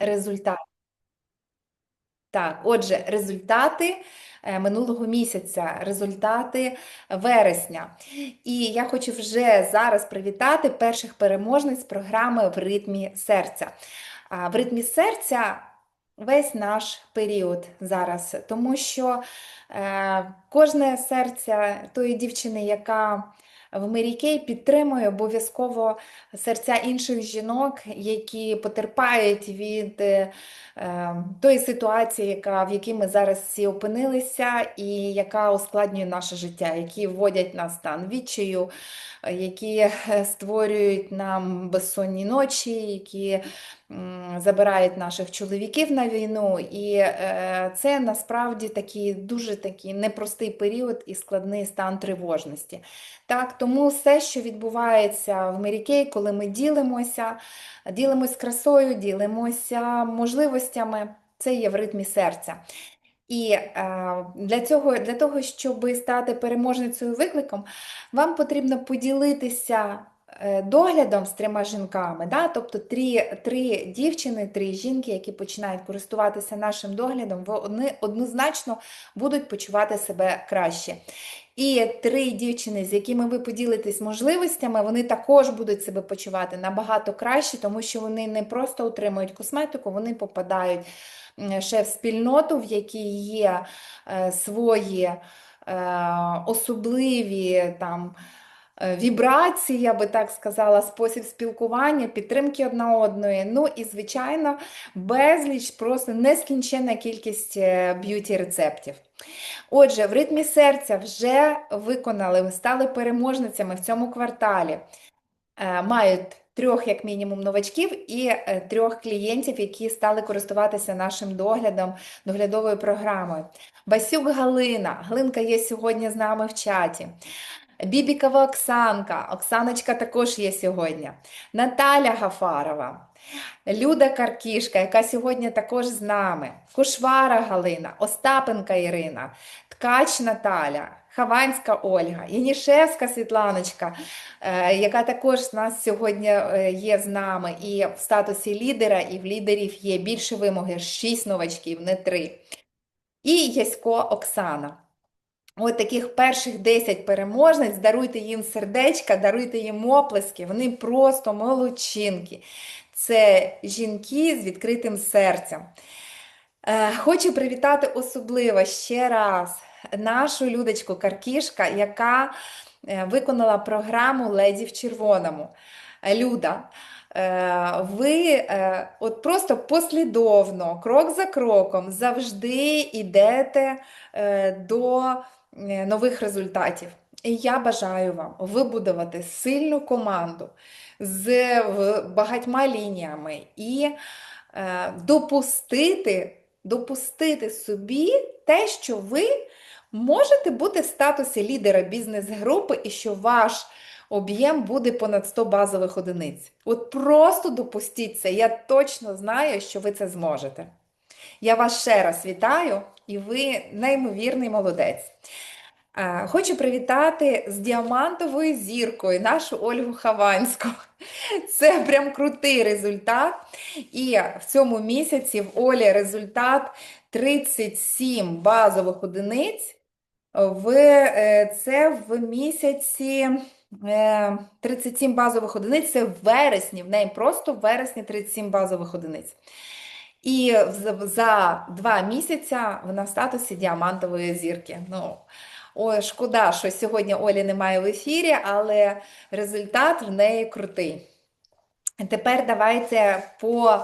результати. Так, отже, результати е, минулого місяця, результати вересня. І я хочу вже зараз привітати перших переможниць програми в ритмі серця. В ритмі серця весь наш період зараз, тому що е, кожне серце тої дівчини, яка в Мері підтримує обов'язково серця інших жінок, які потерпають від е, е, тої ситуації, яка, в якій ми зараз всі опинилися, і яка ускладнює наше життя, які вводять нас в стан відчаю, е, які е, створюють нам безсонні ночі, які забирають наших чоловіків на війну. І е, це насправді такий дуже такий непростий період і складний стан тривожності. Так, Тому все, що відбувається в Мерікей, коли ми ділимося, ділимося красою, ділимося можливостями, це є в ритмі серця. І е, для цього, для того, щоб стати переможницею викликом, вам потрібно поділитися доглядом з трьома жінками, да? тобто три, три дівчини, три жінки, які починають користуватися нашим доглядом, вони однозначно будуть почувати себе краще. І три дівчини, з якими ви поділитесь можливостями, вони також будуть себе почувати набагато краще, тому що вони не просто отримують косметику, вони попадають ще в спільноту, в якій є е, свої е, особливі там. Е, вібрації, я би так сказала, спосіб спілкування, підтримки одна одної. Ну і, звичайно, безліч, просто нескінченна кількість е, б'юті-рецептів. Отже, в ритмі серця вже виконали, стали переможницями в цьому кварталі. Е, мають трьох, як мінімум, новачків і трьох клієнтів, які стали користуватися нашим доглядом, доглядовою програмою. Басюк Галина. Галинка є сьогодні з нами в чаті. Бібікова Оксанка, Оксаночка також є сьогодні. Наталя Гафарова, Люда Каркішка, яка сьогодні також з нами, Кушвара Галина, Остапенка Ірина, Ткач Наталя, Хаванська Ольга, Янішевська Світланочка, е, яка також з нас сьогодні е, є з нами і в статусі лідера, і в лідерів є. Більше вимоги, шість новачків, не три. І Ясько Оксана. От таких перших 10 переможниць, даруйте їм сердечка, даруйте їм оплески, вони просто молодчинки. Це жінки з відкритим серцем. Е, хочу привітати особливо ще раз нашу Людочку Каркішка, яка е, виконала програму Леді в червоному. Люда, е, ви от просто послідовно, крок за кроком, завжди йдете до. Е, нових результатів. І я бажаю вам вибудувати сильну команду з багатьма лініями і е, допустити, допустити собі те, що ви можете бути в статусі лідера бізнес-групи і що ваш об'єм буде понад 100 базових одиниць. От просто допустіть це, я точно знаю, що ви це зможете. Я вас ще раз вітаю, і ви неймовірний молодець. Хочу привітати з діамантовою зіркою нашу Ольгу Хаванську. Це прям крутий результат. І в цьому місяці в Олі результат 37 базових одиниць. В, е, Це в місяці 37 е, базових одиниць, це в вересні, в неї просто в вересні 37 базових одиниць. І за два місяці вона в статусі діамантової зірки. Ну, Ой, шкода, що сьогодні Олі немає в ефірі, але результат в неї крутий. Тепер давайте по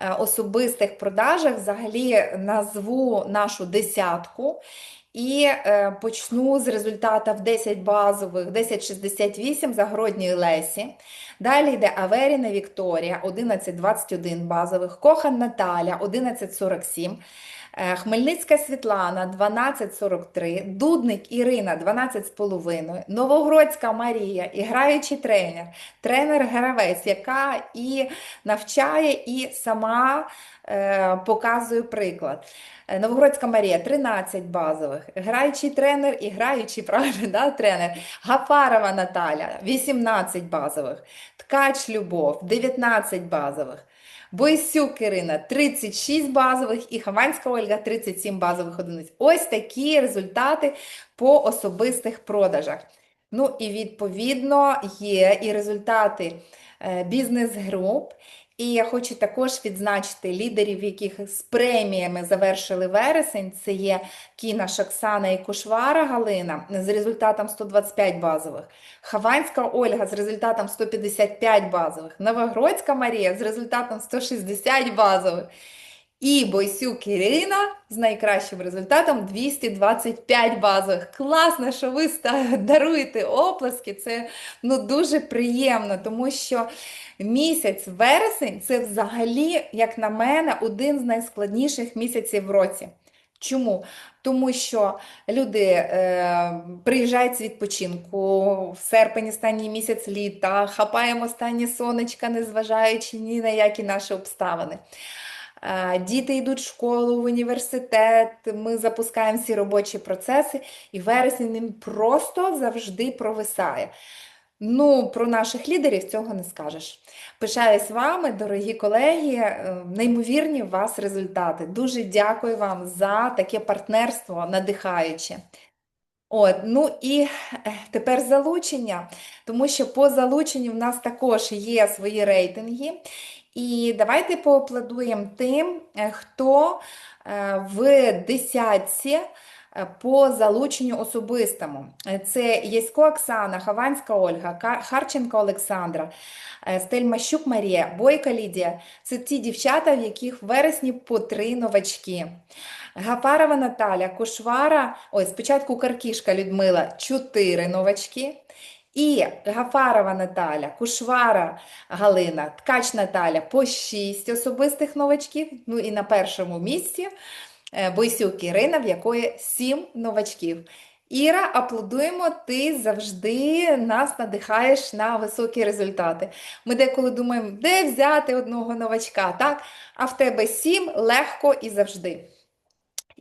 е, особистих продажах взагалі назву нашу десятку. І е, почну з результата в 10 базових, 10,68 Загородньої Лесі. Далі йде Аверіна Вікторія, 11,21 базових, Кохан Наталя, 11,47. Е, Хмельницька Світлана 1243, Дудник Ірина 12,5, Новогродська Марія, іграючий тренер, тренер-гравець, яка і навчає, і сама е, показує приклад. Е, Новогродська Марія 13 базових, граючий тренер і граючий правильно, да, тренер. Гафарова Наталя 18 базових, Ткач Любов 19 базових. Бойсюк Кирина 36 базових і Хованська Ольга 37 базових одиниць. Ось такі результати по особистих продажах. Ну і відповідно є і результати е, бізнес-груп. І я хочу також відзначити лідерів, яких з преміями завершили вересень. Це є Кіна Шоксана і Кушвара Галина з результатом 125 базових, Хаванська Ольга з результатом 155 базових, Новогродська Марія з результатом 160 базових. І Бойсюк Ірина з найкращим результатом 225 базових. Класно, що ви даруєте оплески. Це ну, дуже приємно, тому що місяць вересень це взагалі, як на мене, один з найскладніших місяців в році. Чому? Тому що люди е, приїжджають з відпочинку, в серпень останній місяць літа, хапаємо останнє сонечка, незважаючи ні на які наші обставини. Діти йдуть в школу, в університет, ми запускаємо всі робочі процеси, і вересень ним просто завжди провисає. Ну, про наших лідерів цього не скажеш. Пишаюсь вами, дорогі колеги, е, неймовірні у вас результати. Дуже дякую вам за таке партнерство надихаюче. От, ну і е, тепер залучення, тому що по залученню в нас також є свої рейтинги. І давайте поаплодуємо тим, е, хто е, в десятці е, по залученню особистому. Це Ясько Оксана, Хованська Ольга, Харченко Олександра, Стельмащук Марія, Бойка Лідія. Це ті дівчата, в яких в вересні по три новачки. Гафарова Наталя, Кошвара, ой, спочатку Каркішка Людмила, 4 новачки. І Гафарова Наталя, Кушвара Галина, Ткач Наталя по 6 особистих новачків. Ну і на першому місці е, Бойсюк Ірина, в якої 7 новачків. Іра, аплодуємо, ти завжди нас надихаєш на високі результати. Ми деколи думаємо, де взяти одного новачка, так? А в тебе 7 легко і завжди.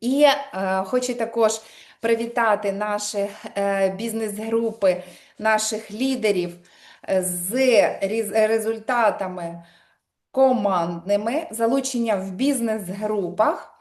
І е, хочу також привітати наші е, бізнес-групи, наших лідерів е, з результатами командними, залучення в бізнес-групах,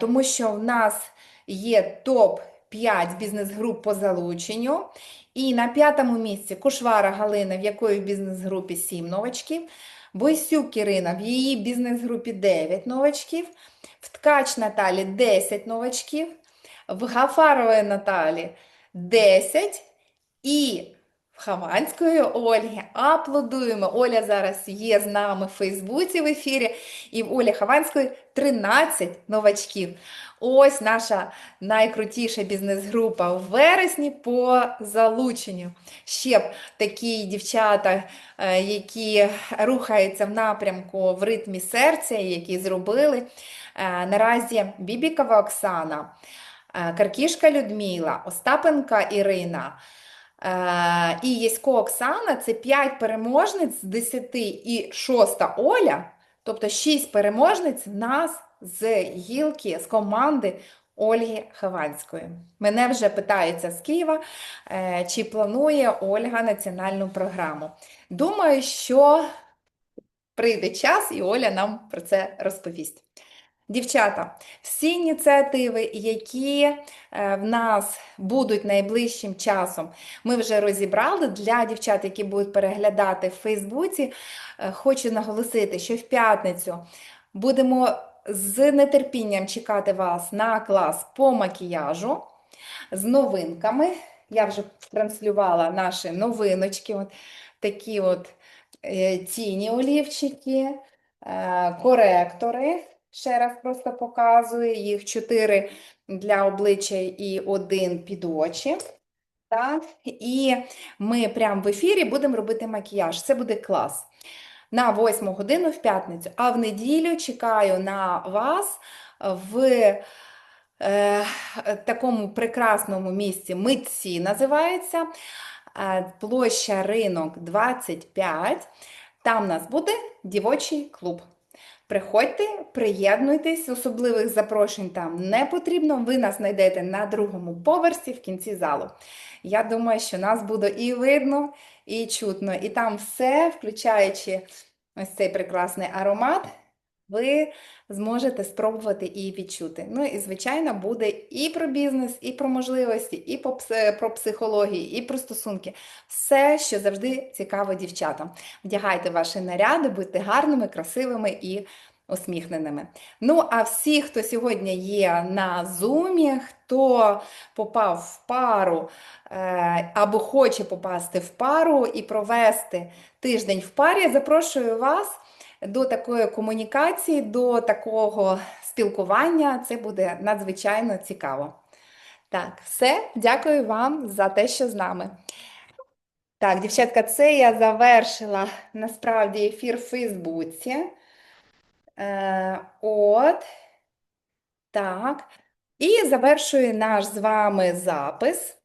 тому що в нас є топ-5 бізнес-груп по залученню. І на п'ятому місці Кушвара Галина, в якої в бізнес-групі 7 новачків, Бойсюк Ірина, в її бізнес-групі 9 новачків, в Ткач Наталі 10 новачків, в Гафарової Наталі 10 і в Хованської Ольги аплодуємо. Оля зараз є з нами в Фейсбуці в ефірі, і в Олі Хованської 13 новачків. Ось наша найкрутіша бізнес-група в вересні по залученню. Ще б такі дівчата, е, які рухаються в напрямку в ритмі серця, які зробили. Е, Наразі Бібікова Оксана, е, Каркішка Людмила, Остапенка Ірина. Е, І Єсько Оксана це 5 переможниць з 10 і 6 Оля, тобто 6 переможниць нас з гілки, з команди Ольги Хованської. Мене вже питаються з Києва, е, чи планує Ольга національну програму. Думаю, що прийде час, і Оля нам про це розповість. Дівчата, всі ініціативи, які е, в нас будуть найближчим часом, ми вже розібрали для дівчат, які будуть переглядати в Фейсбуці. е, Хочу наголосити, що в п'ятницю будемо з нетерпінням чекати вас на клас по макіяжу з новинками. Я вже транслювала наші новиночки, от такі от е, тіні олівчики, коректори. Ще раз просто показую їх чотири для обличчя і один під очі. Так? І ми прямо в ефірі будемо робити макіяж. Це буде клас. На 8 годину в п'ятницю. А в неділю чекаю на вас в е, такому прекрасному місці Митці називається. Е, Площа Ринок 25. Там у нас буде дівочий клуб. Приходьте, приєднуйтесь, особливих запрошень там не потрібно. Ви нас знайдете на другому поверсі в кінці залу. Я думаю, що нас буде і видно, і чутно. І там все, включаючи ось цей прекрасний аромат, ви зможете спробувати і відчути. Ну і, звичайно, буде і про бізнес, і про можливості, і про психологію, і про стосунки. Все, що завжди цікаво дівчатам. Вдягайте ваші наряди, будьте гарними, красивими і усміхненими. Ну, а всі, хто сьогодні є на зумі, хто попав в пару е, або хоче попасти в пару і провести тиждень в парі, запрошую вас до такої комунікації, до такого спілкування. Це буде надзвичайно цікаво. Так, все, дякую вам за те, що з нами. Так, дівчатка, це я завершила насправді ефір в Фейсбуці. Е, от. Так. І завершую наш з вами запис.